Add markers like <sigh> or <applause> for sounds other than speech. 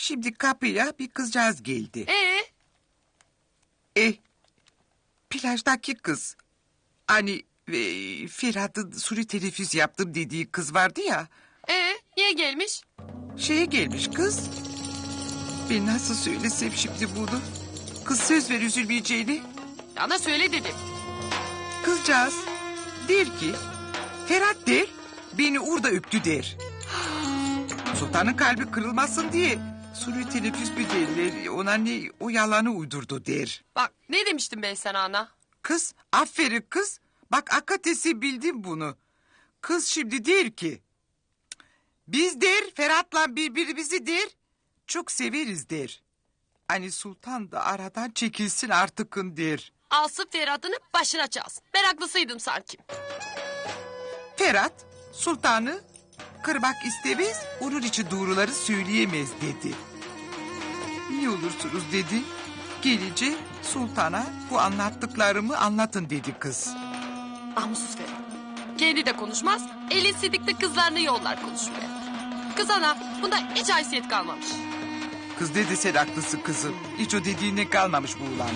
Şimdi kapıya bir kızcağız geldi. Ee, E, plajdaki kız. Hani e, Ferhat'ın suri teneffüs yaptım dediği kız vardı ya. ee, niye gelmiş? Şeye gelmiş kız. Ben nasıl söylesem şimdi bunu? Kız söz ver üzülmeyeceğini. Ana söyle dedim. Kızcağız der ki... Ferhat der, beni orada öptü der. <gasps> Sultanın kalbi kırılmasın diye... Suri teneffüs derler, ona ne o yalanı uydurdu der. Bak ne demiştim ben sana ana? Kız, aferin kız. Bak akatesi bildim bunu. Kız şimdi der ki... Biz der, Ferhat'la birbirimizi der. Çok severiz der. Hani sultan da aradan çekilsin artıkın der. Alsın Ferhat'ını başına çalsın. Meraklısıydım sanki. Ferhat, sultanı kırmak istemez, onun için doğruları söyleyemez dedi. Ne olursunuz dedi. Gelince sultana bu anlattıklarımı anlatın dedi kız. Namussuz Ferhat. Kendi de konuşmaz, elin sidikli kızlarını yollar konuşmaya. Kız ana, bunda hiç haysiyet kalmamış. Kız dedi sen haklısın kızım. Hiç o dediğine kalmamış bu ulan.